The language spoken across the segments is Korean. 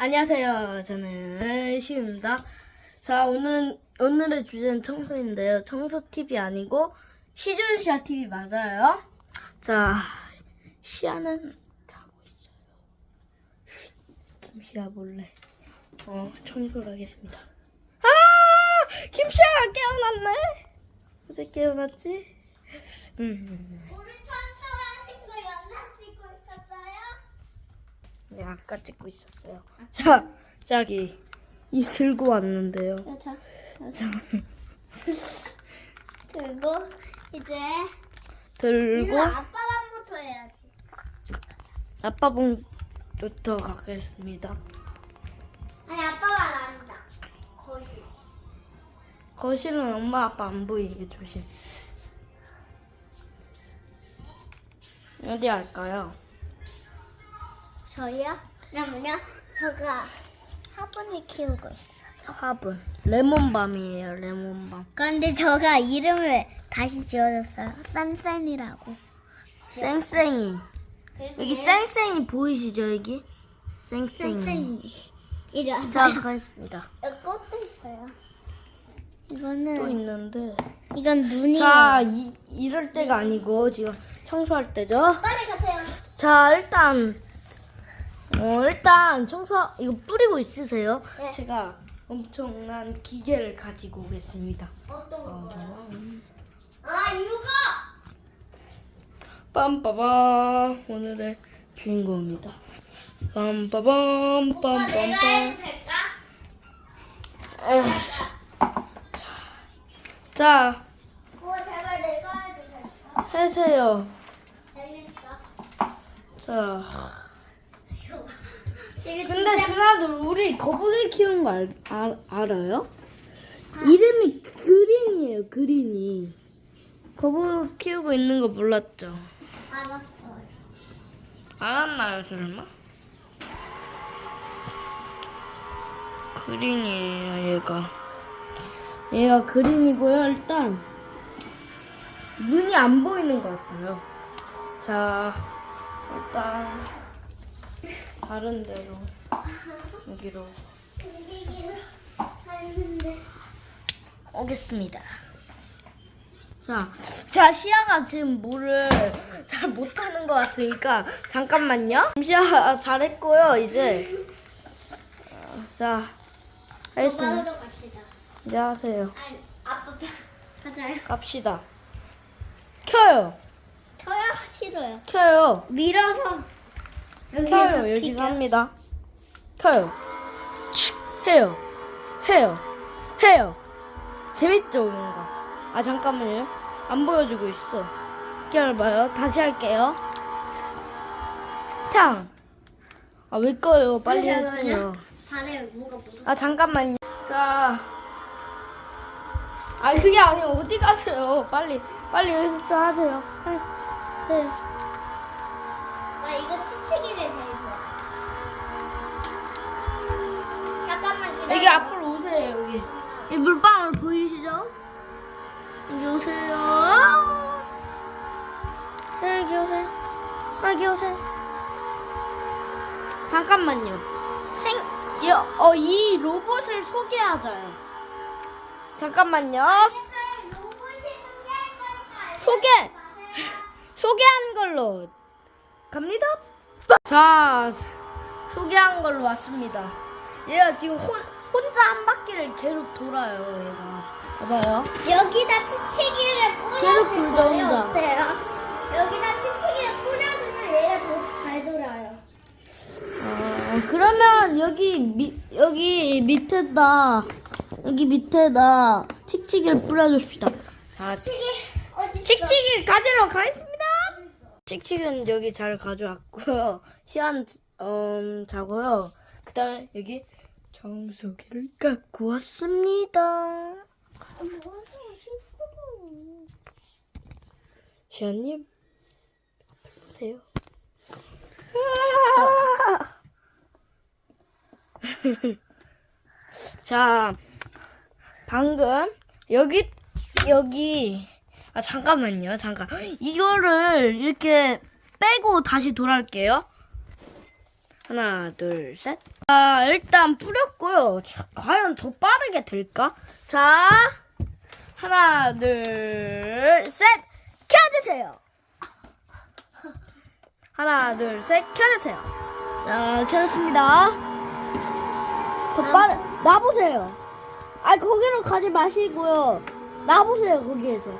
안녕하세요. 저는 시우입니다. 자, 오늘은, 오늘의 주제는 청소인데요. 청소 TV 아니고 시준시아 TV 맞아요. 자, 시아는 자고 있어요. 쉿, 김시아 몰래. 어, 청소를 하겠습니다. 아! 김시아가 깨어났네? 어제 깨어났지? 음, 우리 청소하신 거 영상 찍고 있었어요? 네, 아까 찍고 있었어요. 자, 저기, 이 들고 왔는데요. 자, 이제 들고 이거 아빠 방부터 해야지. 아빠 봉부터 가겠습니다. 아니 아빠 방 아니다. 거실. 거실은 엄마 아빠 안 보이게 조심. 어디 할까요? 저희요? 왜냐면요, 저가 화분을 키우고 있어요. 화분. 레몬밤이에요. 레몬밤. 그런데 저가 이름을 다시 지어줬어요. 싼싼이라고. 쌩쌩이. 여기 쌩쌩이 보이시죠 여기? 쌩쌩이. 쌩쌩이. 이리 와봐요. 자 가겠습니다. 여기 꽃도 있어요. 또 이거는 있는데. 이건 눈이에요. 자 이, 이럴 때가 아니고 지금 청소할 때죠. 빨리 가세요. 자 일단 어 일단 청소 이거 뿌리고 있으세요. 네. 제가 엄청난 기계를 가지고 오겠습니다. 어떤 어, 거요? 아 이거. 빰빠밤 오늘의 주인공입니다. 빰빠밤 오빠 내가 해도 될까? 에휴. 자 오빠 제발 내가 해도 될까? 해세요. 알겠어. 자 근데 누나들 우리 거북이 키우는 거 알, 알, 알아요? 이름이 그린이에요 그린이. 거북이 키우고 있는 거 몰랐죠? 알았어요. 알았나요, 설마? 그린이에요, 얘가. 얘가 그린이고요, 일단. 눈이 안 보이는 것 같아요. 자, 일단, 다른 데로, 여기로 오겠습니다. 자, 자, 시아가 지금 뭐를 잘 못하는 것 같으니까, 잠깐만요. 시아 잘했고요, 이제. 어, 자, 하겠습니다. 오빠도 갑시다. 하세요. 아니 아빠도 가자요. 갑시다. 켜요. 켜야 싫어요. 켜요. 밀어서 켜요. 여기서 합니다. 켜요. 칙. 해요. 해요. 해요. 재밌죠, 뭔가. 아, 잠깐만요. 안 보여주고 있어. 기다려봐요. 다시 할게요. 탕. 아, 왜 꺼요? 빨리 해주세요. 발에 뭐가 묻어. 아, 잠깐만요. 자. 아, 그게 아니에요. 어디 가세요? 빨리, 빨리 여기서부터 하세요. 네. 여기 앞으로 오세요, 여기. 이 물방울 보이시죠? 여기 오세요. 네, 여기 오세요. 여기 오세요. 잠깐만요. 생, 이, 어, 이 로봇을 소개하자요. 잠깐만요. 소개! 소개한 걸로 갑니다. 자, 소개한 걸로 왔습니다. 얘가 지금 혼, 혼자 한 바퀴를 계속 돌아요, 얘가. 봐봐요. 여기다 치치기를 계속 거예요. 혼자. 어때요? 여기다 치치기를 뿌려주면 얘가 더 잘 돌아요. 어, 그러면 여기 미, 여기 밑에다 여기 밑에다 칙칙이를 뿌려줍시다. 아, 치치기 어디 있어? 칙칙이 가지러 가겠습니다. 칙칙은 여기 잘 가져왔고요. 시안 음, 자고요. 그다음에 여기 청소기를 갖고 왔습니다. 시안님 보세요. 자, 방금 여기 여기 아 잠깐만요, 잠깐 이거를 이렇게 빼고 다시 돌아올게요. 하나, 둘, 셋. 아, 일단 뿌렸고요. 자, 과연 더 빠르게 될까? 자, 하나, 둘, 셋. 켜주세요. 하나, 둘, 셋. 켜주세요. 자, 켜졌습니다. 더 빠르, 놔보세요. 아, 거기로 가지 마시고요. 놔보세요, 거기에서.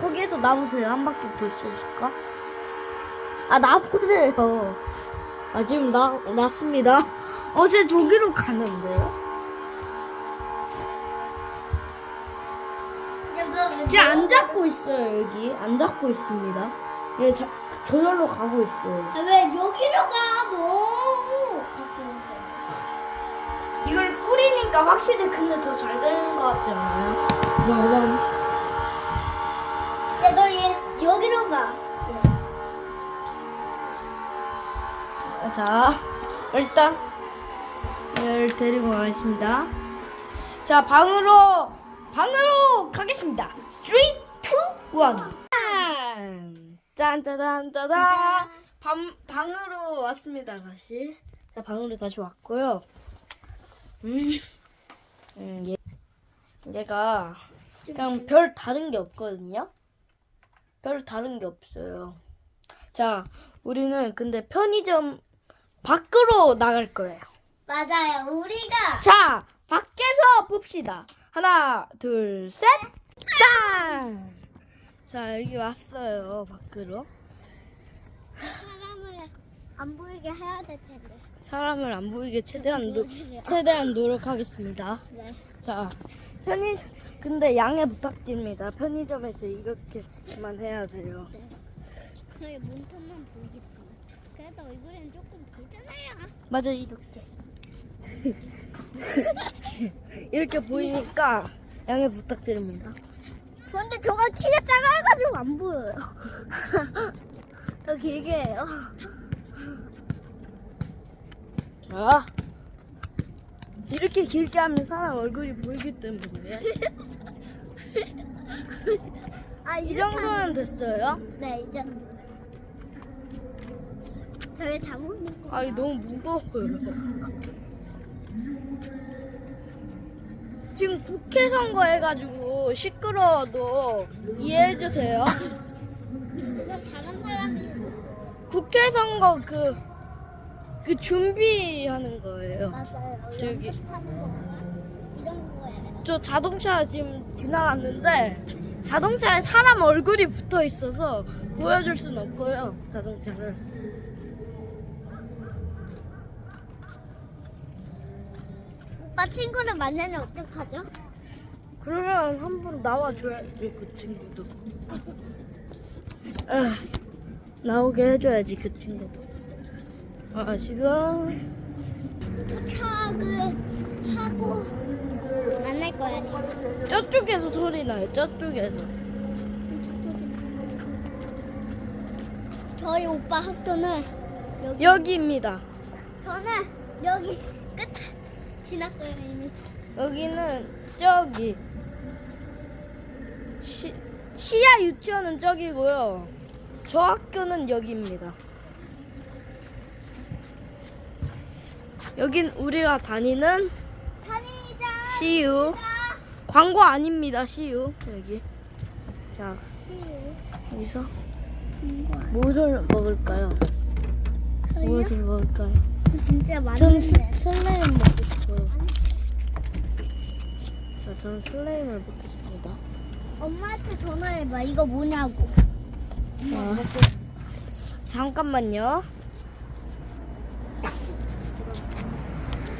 거기에서 놔보세요. 한 바퀴 돌 수 있을까? 아, 놔보세요. 아, 지금 나, 놨습니다. 어제 저기로 가는데요? 지금 안 잡고 있어요, 여기. 안 잡고 있습니다. 예, 자, 저절로 가고 있어요. 아, 왜 여기로 가? 너 갖고 오세요. 이걸 뿌리니까 확실히 근데 더 잘 되는 것 같지 않아요? 와와. 야, 너 얘 여기로 가. 자, 일단 얘를 데리고 가겠습니다. 자, 방으로 방으로 가겠습니다. 3, 2, 1. 짠짜잔짜잔. 방 방으로 왔습니다. 다시. 자, 방으로 다시 왔고요. 음, 음 얘, 얘가 그냥 별 다른 게 없거든요. 별 다른 게 없어요. 자, 우리는 근데 편의점 밖으로 나갈 거예요. 맞아요. 우리가 자, 밖에서 봅시다. 하나, 둘, 셋, 짠! 자, 여기 왔어요, 밖으로. 사람을 안 보이게 해야 될 텐데. 사람을 안 보이게 최대한, 노, 최대한 노력하겠습니다. 네. 자, 편의, 근데 양해 부탁드립니다. 편의점에서 이렇게만 해야 돼요. 저희 몸통만 보이겠 지. 그래도 얼굴은 조금 보이잖아요. 맞아, 이렇게. 이렇게 보이니까 양해 부탁드립니다. 근데 저가 키가 작아가지고 안 보여요. 더 길게 해요. 자, 이렇게 길게 하면 사람 얼굴이 보이기 때문에 아, 이 정도는 됐어요. 네, 이 정도. 저희 잘못 입고. 아, 이 너무 무거워요. 지금 국회 선거 해가지고 시끄러워도 이해해 주세요. 이건 다른 사람이 국회 선거 그, 그 준비하는 거예요. 맞아요. 저기. 하는? 이런 거예요. 저 자동차 지금 지나갔는데 자동차에 사람 얼굴이 붙어 있어서 보여줄 순 없고요. 자동차를. 오빠 친구를 만나면 어떡하죠? 그러면 한번 나와줘야지 그 친구도. 아, 나오게 해줘야지 그 친구도. 아 지금 도착을 하고 만날 거야. 저쪽에서 소리 나요. 저쪽에서. 저희 오빠 학교는 여기. 여기입니다. 저는 여기 끝 지났어요 이미. 여기는 저기 시, 시야 유치원은 저기고요. 저 학교는 여기입니다. 여긴 우리가 다니는. CU 광고 아닙니다. CU 여기. 자 여기서 무엇을 먹을까요? 무엇을 먹을까요? 진짜 저는 많은데. 스- 슬라임 먹고 싶어요. 자, 저는 슬라임을 먹겠습니다. 엄마한테 전화해봐. 이거 뭐냐고. 아, 잠깐만요.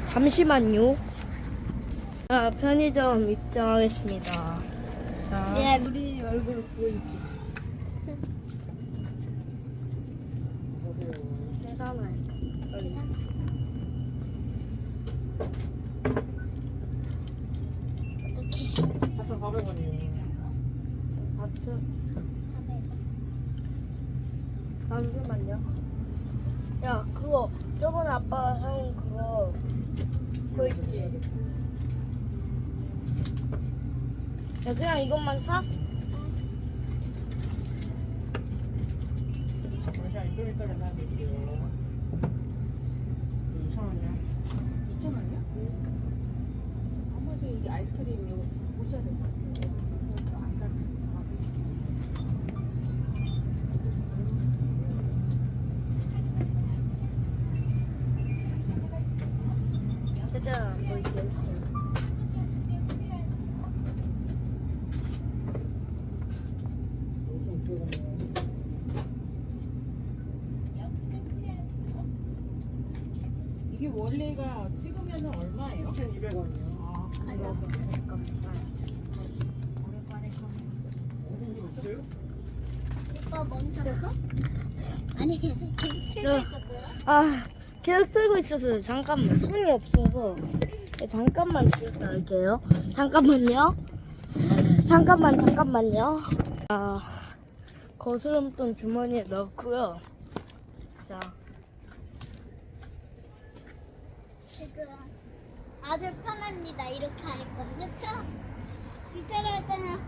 잠시만요. 자, 편의점 입장하겠습니다. 자, 예. 우리 얼굴 보이지? 계산할 빨리. 어떻게? 4,400원이에요. 아트 잠시만요. 야, 그거 저번에 아빠가 사온 그거 그거 있지? 야, 그냥 이것만 사? 아, 좀 이따 연락드릴게요. 2천 그 원이야? 2,000원이야? 아무튼 이 아이스크림 이거 보셔야 될 것 같은데. 원래가 찍으면 얼마예요? 2,200원이요. 아. 오빠 멈췄어? 아니 계속 네. 있었고요. 아, 계속 들고 있어서 잠깐만 손이 없어서 네, 잠깐만 기다릴게요. 잠깐만요. 잠깐만 잠깐만요. 아, 거스름돈 주머니에 넣고요. 자, 지금 아주 편합니다. 이렇게 할 건, 그쵸? 이대로 할 때는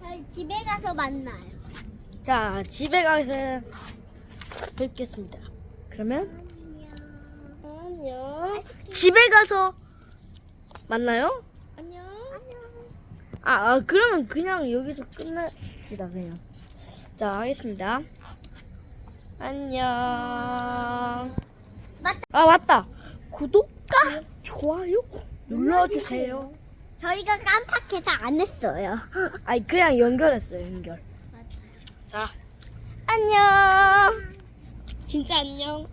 저희 집에 가서 만나요. 자 집에 가서 뵙겠습니다. 그러면 안녕. 안녕. 집에 가서 만나요. 안녕. 아, 아 그러면 그냥 여기서 끝냅시다 그냥. 자 하겠습니다. 안녕. 맞다. 아 맞다. 구독과 좋아요 눌러주세요. 저희가 깜빡해서 안 했어요. 아니 그냥 연결했어요 연결. 맞아요. 자 안녕. 진짜 안녕.